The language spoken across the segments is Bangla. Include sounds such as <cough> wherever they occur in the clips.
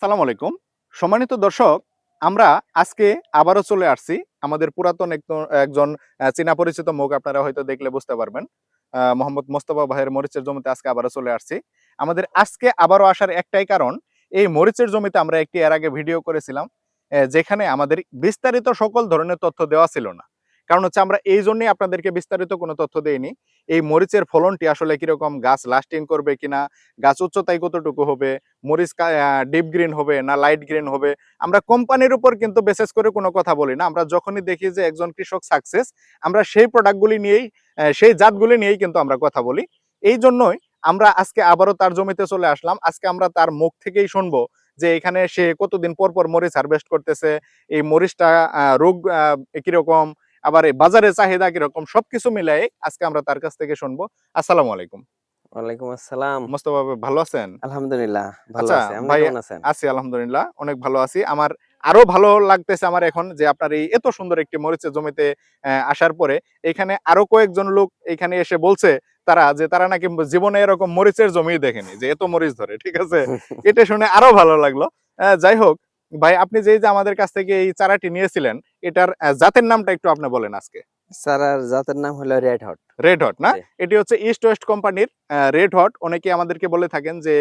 সালাম আলাইকুম। সম্মানিত দর্শক, আমরা আজকে আবারও চলে আসছি। আমাদের পুরাতন একজন- চীনা পরিচিত মুখ আপনারা হয়তো দেখলে বুঝতে পারবেন। মোহাম্মদ মোস্তফা ভাইয়ের মরিচের জমিতে আজকে আবারও চলে আসছি। আমাদের আজকে আবারও আসার একটাই কারণ, এই মরিচের জমিতে আমরা একটি এর আগে ভিডিও করেছিলাম যেখানে আমাদের বিস্তারিত সকল ধরনের তথ্য দেওয়া ছিল না। কারণ হচ্ছে আমরা এই জন্যই আপনাদেরকে বিস্তারিত কোনো তথ্য দেইনি। এই মরিচের ফলনটি আসলে কীরকম, গাছ লাস্টিং করবে কিনা, গাছ উচ্চতায় কতটুকু হবে, মরিচ ডিপ গ্রিন হবে না লাইট গ্রিন হবে, আমরা কোম্পানির উপর কিন্তু বেসেস করে কোনো কথা বলি না। আমরা যখনই দেখি যে একজন কৃষক সাকসেস, আমরা সেই প্রোডাক্টগুলি নিয়েই সেই জাতগুলি নিয়েই কিন্তু আমরা কথা বলি। এই জন্যই আমরা আজকে আবারও তার জমিতে চলে আসলাম। আজকে আমরা তার মুখ থেকেই শুনব যে এখানে সে কতদিন পর পর মরিচ হারভেস্ট করতেছে, এই মরিচটা রোগ কীরকম আবার এই বাজারে চাহিদা কীরকম সবকিছু মিলাই আজকে আমরা তার কাছ থেকে শুনব। আসসালামু আলাইকুম। ওয়ালাইকুম আসসালাম। মোস্তফা ভালো আছেন? আলহামদুলিল্লাহ ভালো আচ্ছা, আছি। আপনি কেমন আছেন? আছি আলহামদুলিল্লাহ অনেক ভালো আছি। আমার আরও ভালো লাগতেছে আমার এখন যে আপনার এই এত সুন্দর একটি মরিচের জমিতে আসার পরে এখানে আরও কয়েকজন লোক এখানে এসে বলছে তারা যে তারা নাকি জীবনে এরকম মরিচের জমি দেখেনি যে এত মরিচ ধরে ঠিক আছে? <laughs> এটা শুনে আরও ভালো লাগল। যাই হোক ভাই আপনি যে যে আমাদের কাছ থেকে এই চারাটি নিয়েছিলেন এটার জাতের নামটা একটু আপনি বলেন আজকে। স্যার জাতের নাম হলো রেড হট রেড হট না? এটি হচ্ছে ইস্ট ওয়েস্ট কোম্পানির রেড হট অনেকে আমাদেরকে বলে থাকেন যে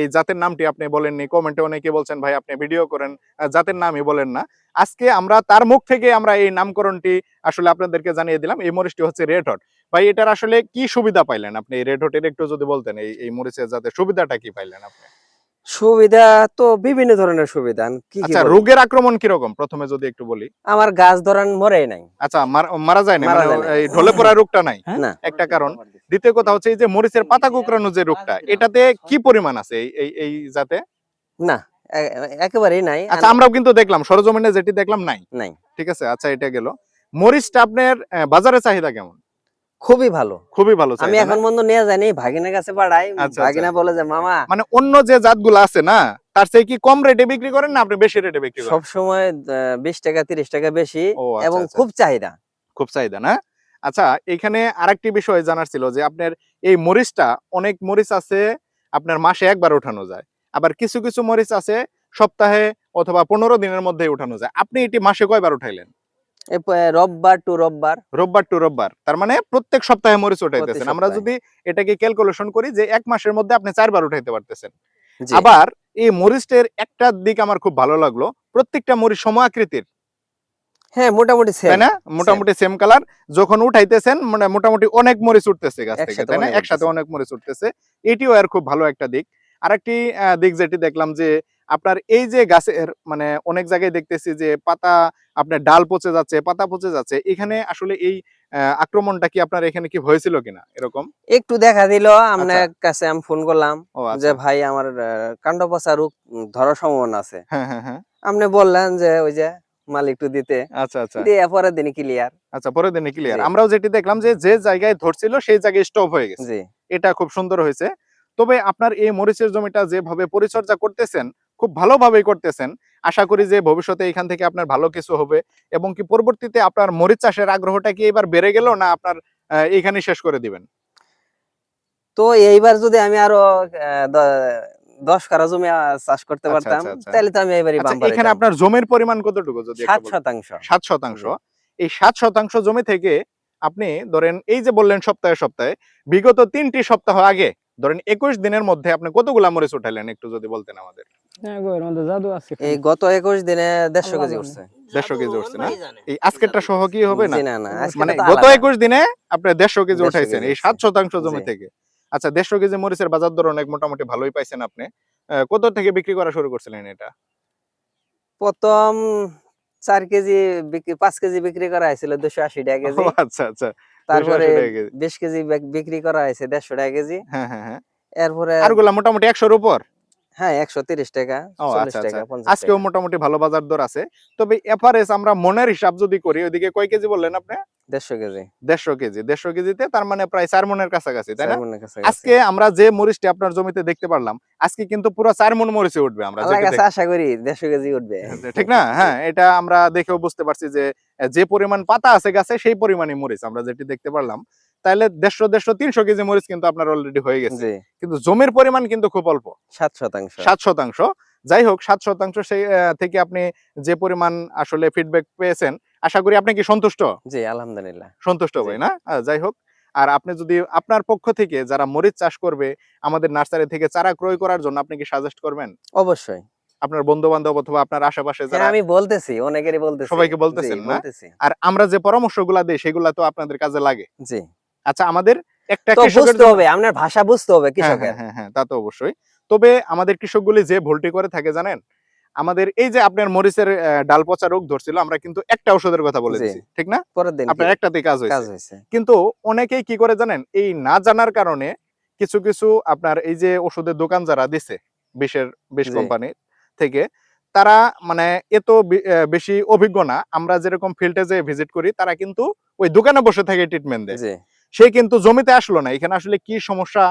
এই জাতের নামটি আপনি বলেননি। কমেন্টে অনেকে বলছেন ভাই আপনি ভিডিও করেন জাতের নামই বলেন না। আজকে আমরা তার মুখ থেকে আমরা এই নামকরণটি আসলে আপনাদেরকে জানিয়ে দিলাম। এই মরিচটি হচ্ছে রেড হট ভাই এটার আসলে কি সুবিধা পাইলেন আপনি? এই রেড হটের একটু যদি বলতেন এই এই মরিচের জাতের সুবিধাটা কি পাইলেন আপনি? সুবিধা তো বিভিন্ন ধরনের সুবিধা। কি কি আচ্ছা রোগের আক্রমণ কীরকম? প্রথমে যদি একটু বলি। আমার গাছ ধরান মরে নাই। আচ্ছা মারা যায় না মানে। এই ঢলে পড়া রোগটা নাই? একটা কারণ। দ্বিতীয় কথা হচ্ছে এই যে মরিচের পাতা কুকরানো যে রোগটা এটাতে কি পরিমাণ আছে এই এই এই জাতে? না একেবারেই নাই। আচ্ছা আমরাও কিন্তু দেখলাম সরজমিনে যেটি দেখলাম নাই। নাই। ঠিক আছে? আচ্ছা এটা গেল। মরিচটা আপনার বাজারে চাহিদা কেমন? খুবই ভালো। খুবই ভালো আমি এখন? বন্ধু নিয়ে জানি ভাগিনার কাছে পাঠাই আচ্ছা, ভাগিনা বলে যে মামা মানে অন্য যে জাতগুলো আছে না? তার চেয়ে কি কম রেটে বিক্রি করেন না আপনি বেশি রেটে বিক্রি করেন? সব সময় বিশ টাকা তিরিশ টাকা বেশি আচ্ছা, এবং আচ্ছা। খুব চাহিদা। খুব চাহিদা না? আচ্ছা এখানে আরেকটি বিষয় জানার ছিল যে আপনার এই মরিচটা অনেক মরিচ আছে আপনার মাসে একবার উঠানো যায়। আবার কিছু কিছু মরিচ আছে সপ্তাহে অথবা পনেরো দিনের মধ্যে উঠানো যায়। আপনি এটি মাসে কয়বার উঠাইলেন? রোববার টু রোববার। রোববার টু রোববার। তার মানে প্রত্যেক সপ্তাহে মরিচ উঠাইতেছেন। আমরা যদি এটাকে ক্যালকুলেশন করি যে এক মাসের মধ্যে আপনি চারবার উঠাইতে পারতেছেন। আবার এই মরিচের একটা দিক আমার খুব ভালো লাগল প্রত্যেকটা মরিচ সম আকৃতির হ্যাঁ মোটামুটি same। না? মোটামুটি সেম কালার যখন উঠাইতেছেন মানে মোটামুটি অনেক মরিচ উঠতেছে গাছ থেকে একসাথে তাই না? অনেক একসাথে অনেক মরিচ উঠতেছে। এটিও এর খুব ভালো একটা দিক। আরেকটি দিক যেটি দেখলাম যে আপনার এই যে গাছের মানে অনেক জায়গায় দেখতেছি যে পাতা আপনার ডাল পচে যাচ্ছে পাতা পচে যাচ্ছে এখানে আসলে এই আক্রমণটা কি আপনার এখানে কি হয়েছিল কিনা? এরকম? একটু দেখা দিল আপনার কাছে আমি ফোন করলাম আচ্ছা। যে ভাই আমার কাণ্ড পচা রোগ ধরার সম্ভাবনা আছে। হ্যাঁ হ্যাঁ হ্যাঁ। আপনি বললেন যে ওই যে মাল একটু দিতে। আচ্ছা আচ্ছা। দিয়ে পরের দিনই ক্লিয়ার আচ্ছা পরের দিনে ক্লিয়ার আমরাও যেটি দেখলাম যে যে জায়গায় ধরছিল সেই জায়গায় স্টপ হয়ে গেছে। এটা খুব সুন্দর হয়েছে। তবে আপনার এই মরিচের জমিটা যেভাবে পরিচর্যা করতেছেন খুব ভালোভাবেই করতেছেন। আশা করি যে ভবিষ্যতে এখান থেকে আপনার ভালো কিছু হবে এবং কি পরবর্তীতে আপনার মরিচ চাষের আগ্রহটা কি এবার বেড়ে গেল না আপনার আহ, এইখানে শেষ করে দিবেন? তো এইবার যদি আমি আরও দশ কারা জমি চাষ করতে আচ্ছা, পারতাম আচ্ছা, আচ্ছা। তাহলে তো আমি এবারই এখানে আপনার জমির পরিমাণ কতটুকু যদি সাত শতাংশ। সাত শতাংশ। এই সাত শতাংশ জমি থেকে আপনি ধরেন এই যে বললেন সপ্তাহে সপ্তাহে বিগত তিনটি সপ্তাহ আগে ধরেন একুশ দিনের মধ্যে আপনি কতগুলা মরিচ উঠাইলেন একটু যদি বলতেন আমাদের? হ্যাঁ এই গত একুশ দিনে দেড়শো কেজি উঠছে। দেড়শো কেজি উঠছে না? এই আজকেরটা সহ কি হবে না? না না মানে গত একুশ দিনে আপনি দেড়শো কেজি উঠাইছেন এই সাত শতাংশ জমি থেকে। আচ্ছা দেড়শো কেজি মরিচের বাজার দর অনেক মোটামুটি ভালোই পাইছেন আপনি। কত থেকে বিক্রি করা শুরু করছিলেন এটা? প্রথম চার কেজি বিক্রি পাঁচ কেজি বিক্রি করা হয়েছিল দুশো আশি টাকা কেজি। আচ্ছা আচ্ছা তারপরে 280 কেজি। বিশ কেজি বিক্রি করা হয়েছে দেড়শো টাকা কেজি। হ্যাঁ হ্যাঁ হ্যাঁ। এরপরে আরগুলা মোটামুটি একশোর উপর? হ্যাঁ একশো তিরিশ টাকা আচ্ছা আচ্ছা। আজকেও মোটামুটি ভালো বাজার দর আছে। তবে এফআরএস আমরা মনের হিসাব যদি করি ওইদিকে কয় কেজি বললেন আপনি? দেড়শো কেজি। দেড়শো কেজি। দেড়শো কেজিতে তার মানে প্রায় চার মনের কাছাকাছি তাই না। আজকে আমরা যে মরিচটি আপনার জমিতে দেখতে পারলাম আজকে কিন্তু পুরো চার মন মরিচে উঠবে আমরা আশা করি দেড়শো কেজি উঠবে। ঠিক না? হ্যাঁ এটা আমরা দেখেও বুঝতে পারছি যে যে পরিমাণ পাতা আছে গাছে সেই পরিমাণে মরিচ আমরা যেটি দেখতে পারলাম। তাহলে দেড়শো দেড়শো তিনশো কেজি মরিচ কিন্তু আপনার অলরেডি হয়ে গেছে। কিন্তু জমির পরিমাণ কিন্তু খুব অল্প। সাত শতাংশ। সাত শতাংশ। যাই হোক সাত শতাংশ সেই থেকে আপনি যে পরিমাণ আসলে ফিডব্যাক পেয়েছেন আশা করি আপনি কি সন্তুষ্ট? জি আলহামদুলিল্লাহ। সন্তুষ্ট। ভাই না? যাই হোক আর আপনি যদি আপনার পক্ষ থেকে যারা মরিচ চাষ করবে আমাদের নার্সারি থেকে চারা ক্রয় করার জন্য আপনি কি সাজেস্ট করবেন? অবশ্যই। আপনার বন্ধু বান্ধব অথবা আপনার আশেপাশে হ্যাঁ যারা আমি বলতেছি অনেকেরই বলতেছি। সবাইকে বলতেছেন না? বলতেছি। আর আমরা যে পরামর্শগুলা দেই সেগুলা তো আপনাদের কাজে লাগে। জি। আচ্ছা আমাদের একটা বুঝতে হবে আপনার ভাষা বুঝতে হবে হ্যাঁ, কৃষকের। হ্যাঁ হ্যাঁ তা তো অবশ্যই। তবে আমাদের কৃষকগুলি যে ভুলটি করে থাকে জানেন? আমাদের এই যে আপনার মরিচের ডাল পচা রোগ ধরছিল আমরা কিন্তু একটা ওষুধের কথা বলে জি। দিছি ঠিক না? পরের দিন আপনার একটাতে কাজ হয়েছে। কিন্তু অনেকেই কি করে জানেন এই না জানার কারণে কিছু কিছু আপনার এই যে ওষুধের দোকান যারা দিছে বিষের বিষ জি। কোম্পানি থেকে তারা মানে এত বেশি অভিজ্ঞ না। আমরা যেরকম ফিল্ডে যে ভিজিট করি তারা কিন্তু ওই দোকানে বসে থাকে ট্রিটমেন্ট দেয়। সে কিন্তু জমিতে আসলো না। এখানে আসলে কি সমস্যা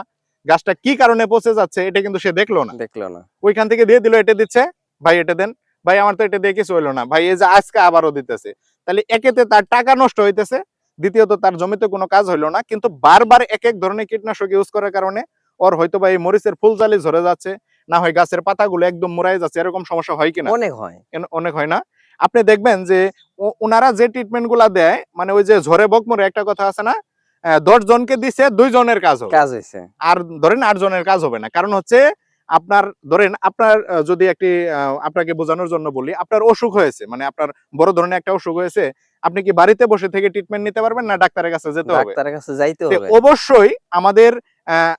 গাছটা কি কারণে পচে যাচ্ছে এটা কিন্তু সে দেখল না। দেখল না। ওইখান থেকে দিয়ে দিল এটা দিচ্ছে ভাই এটা দেন। ভাই আমার তো এটা দিয়ে কিছু হইল না। ভাই এই যে আজকে আবারও দিতেছে। তাহলে একেতে তার টাকা নষ্ট হইতেছে দ্বিতীয়ত তার জমিতে কোনো কাজ হইল না কিন্তু বারবার এক এক ধরনের কীটনাশক ইউজ করার কারণে ওর হয়তো বা এই মরিচের ফুলজালি ঝরে যাচ্ছে না হয় গাছের পাতাগুলো একদম মুরাই যাচ্ছে এরকম সমস্যা হয় কিনা? অনেক হয়। অনেক হয় না। আপনি দেখবেন যে ওনারা যে ট্রিটমেন্টগুলা দেয় মানে ওই যে ঝরে বকমরে একটা কথা আছে না দশ জনকে দিছে দুই জনের কাজ হবে। কাজ হয়েছে আর ধরেন আট জনের কাজ হবে না। কারণ হচ্ছে আপনার ধরেন আপনার যদি একটি আহ, আপনাকে বোঝানোর জন্য বলি আপনার অসুখ হয়েছে মানে আপনার বড় ধরনের একটা অসুখ হয়েছে আপনি কি বাড়িতে বসে থেকে ট্রিটমেন্ট নিতে পারবেন না ডাক্তারের কাছে যেতে হবে? ডাক্তারের কাছে যাইতে হবে। অবশ্যই আমাদের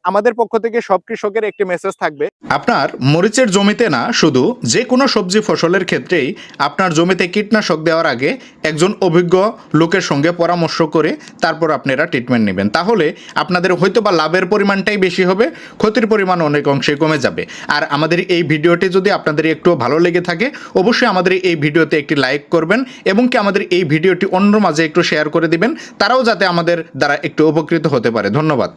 আমাদের পক্ষ থেকে সব কৃষকের একটি মেসেজ থাকবে। আপনার মরিচের জমিতে না, শুধু যে কোনো সবজি ফসলের ক্ষেত্রেই আপনার জমিতে কীটনাশক দেওয়ার আগে একজন অভিজ্ঞ লোকের সঙ্গে পরামর্শ করে তারপর আপনারা ট্রিটমেন্ট নেবেন। তাহলে আপনাদের হয়তো বা লাভের পরিমাণটাই বেশি হবে, ক্ষতির পরিমাণ অনেক অংশে কমে যাবে। আর আমাদের এই ভিডিওটি যদি আপনাদের একটু ভালো লেগে থাকে, অবশ্যই আমাদের এই ভিডিওতে একটি লাইক করবেন এবং কি আমাদের এই ভিডিওটি অন্য মাঝে একটু শেয়ার করে দিবেন, তারাও যাতে আমাদের দ্বারা একটু উপকৃত হতে পারে। ধন্যবাদ।